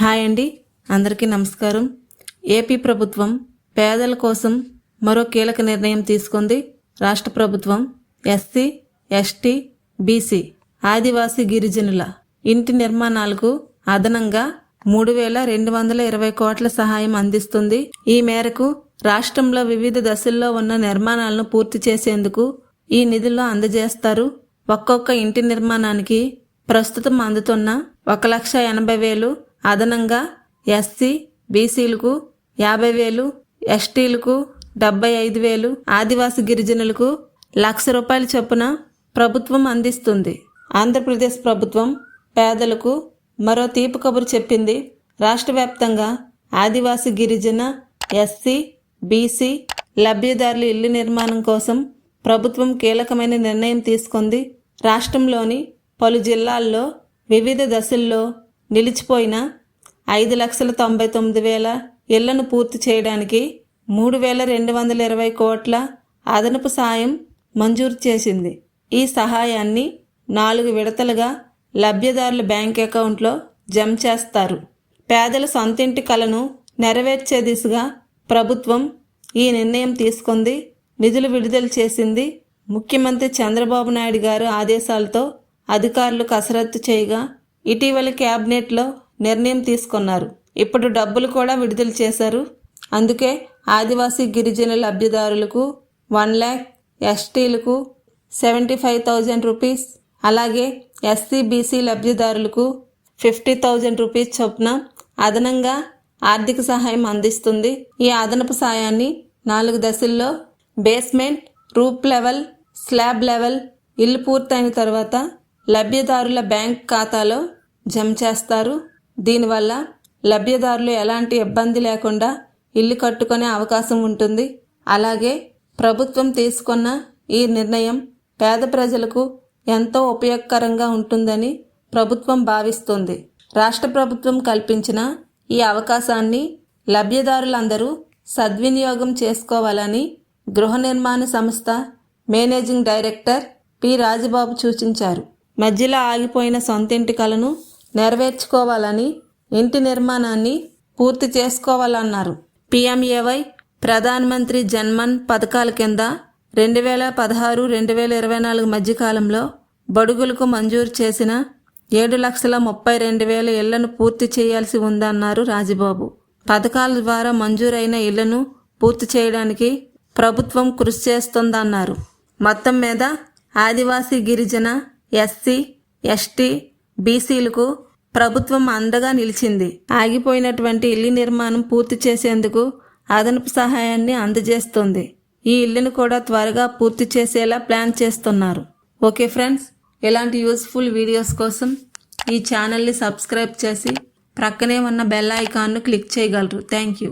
Hi అండి. అందరికీ నమస్కారం. ఏపీ ప్రభుత్వం పేదల కోసం మరో కీలక నిర్ణయం తీసుకుంది రాష్ట్ర ప్రభుత్వం ఎస్సీ ఎస్టీ బీసీ ఆదివాసీ గిరిజనుల ఇంటి నిర్మాణాలకు అదనంగా మూడు వేల రెండు వందల ఇరవై కోట్ల సహాయం అందిస్తుంది. ఈ మేరకు రాష్ట్రంలో వివిధ దశల్లో ఉన్న నిర్మాణాలను పూర్తి చేసేందుకు ఈ నిధుల్లో అందజేస్తారు. ఒక్కొక్క ఇంటి నిర్మాణానికి ప్రస్తుతం అందుతున్న ఒక లక్ష ఎనభై వేలు అదనంగా ఎస్సీ బీసీలకు యాభై వేలు ఎస్టీలకు డెబ్బై ఐదు వేలు ఆదివాసి గిరిజనులకు లక్ష రూపాయల చొప్పున ప్రభుత్వం అందిస్తుంది. ఆంధ్రప్రదేశ్ ప్రభుత్వం పేదలకు మరో తీపి కబురు చెప్పింది. రాష్ట్ర వ్యాప్తంగా ఆదివాసి గిరిజన ఎస్సీ బీసీ లబ్ధిదారుల ఇల్లు నిర్మాణం కోసం ప్రభుత్వం కీలకమైన నిర్ణయం తీసుకుంది. రాష్ట్రంలోని పలు జిల్లాల్లో వివిధ దశల్లో నిలిచిపోయిన ఐదు లక్షల తొంభై తొమ్మిది వేల ఇళ్ళను పూర్తి చేయడానికి మూడు వేల రెండు వందల ఇరవై కోట్ల అదనపు సాయం మంజూరు చేసింది. ఈ సహాయాన్ని నాలుగు విడతలుగా లబ్ధిదారుల బ్యాంక్ అకౌంట్లో జమ చేస్తారు. పేదల సొంతింటి కలను నెరవేర్చే దిశగా ప్రభుత్వం ఈ నిర్ణయం తీసుకుంది. నిధులు విడుదల చేసింది ముఖ్యమంత్రి చంద్రబాబు నాయుడు గారు ఆదేశాలతో అధికారులు కసరత్తు చేయగా ఇటీవల క్యాబినెట్లో నిర్ణయం తీసుకున్నారు. ఇప్పుడు డబ్బులు కూడా విడుదల చేశారు. అందుకే ఆదివాసీ గిరిజన లబ్ధిదారులకు వన్ ల్యాక్ ఎస్టీలకు సెవెంటీ ఫైవ్ థౌజండ్ రూపీస్ అలాగే ఎస్సీ బీసీ లబ్ధిదారులకు ఫిఫ్టీ థౌజండ్ రూపీస్ చొప్పున అదనంగా ఆర్థిక సహాయం అందిస్తుంది. ఈ అదనపు సాయాన్ని నాలుగు దశల్లో basement roof level slab level ఇల్లు పూర్తయిన తర్వాత లబ్ధిదారుల బ్యాంక్ ఖాతాలో జమ చేస్తారు. దీనివల్ల లబ్ధిదారులు ఎలాంటి ఇబ్బంది లేకుండా ఇల్లు కట్టుకునే అవకాశం ఉంటుంది. అలాగే ప్రభుత్వం తీసుకున్న ఈ నిర్ణయం పేద ప్రజలకు ఎంతో ఉపయోగకరంగా ఉంటుందని ప్రభుత్వం భావిస్తుంది. రాష్ట్ర ప్రభుత్వం కల్పించిన ఈ అవకాశాన్ని లబ్ధిదారులందరూ సద్వినియోగం చేసుకోవాలని గృహ నిర్మాణ సంస్థ మేనేజింగ్ డైరెక్టర్ పి రాజబాబు సూచించారు. మధ్యలో ఆగిపోయిన సొంతింటి కలను నెరవేర్చుకోవాలని ఇంటి నిర్మాణాన్ని పూర్తి చేసుకోవాలన్నారు. పిఎంఏవై ప్రధానమంత్రి జన్మన్ పథకాల కింద రెండు వేల పదహారు రెండు వేల ఇరవై నాలుగు మధ్యకాలంలో బడుగులకు మంజూరు చేసిన ఏడు లక్షల ముప్పై రెండు వేల ఇళ్ళను పూర్తి చేయాల్సి ఉందన్నారు రాజబాబు. పథకాల ద్వారా మంజూరైన ఇళ్ళను పూర్తి చేయడానికి ప్రభుత్వం కృషి చేస్తుందన్నారు. మొత్తం మీద ఆదివాసీ గిరిజన ఎస్సీ ఎస్టీ బీసీలకు ప్రభుత్వం అండగా నిలిచింది. ఆగిపోయినటువంటి ఇల్లు నిర్మాణం పూర్తి చేసేందుకు అదనపు సహాయాన్ని అందజేస్తుంది. ఈ ఇల్లును కూడా త్వరగా పూర్తి చేసేలా ప్లాన్ చేస్తున్నారు. ఓకే ఫ్రెండ్స్ ఇలాంటి యూస్ఫుల్ వీడియోస్ కోసం ఈ ఛానల్ని సబ్స్క్రైబ్ చేసి ప్రక్కనే ఉన్న బెల్ ఐకాన్ను క్లిక్ చేయగలరు. Thank you.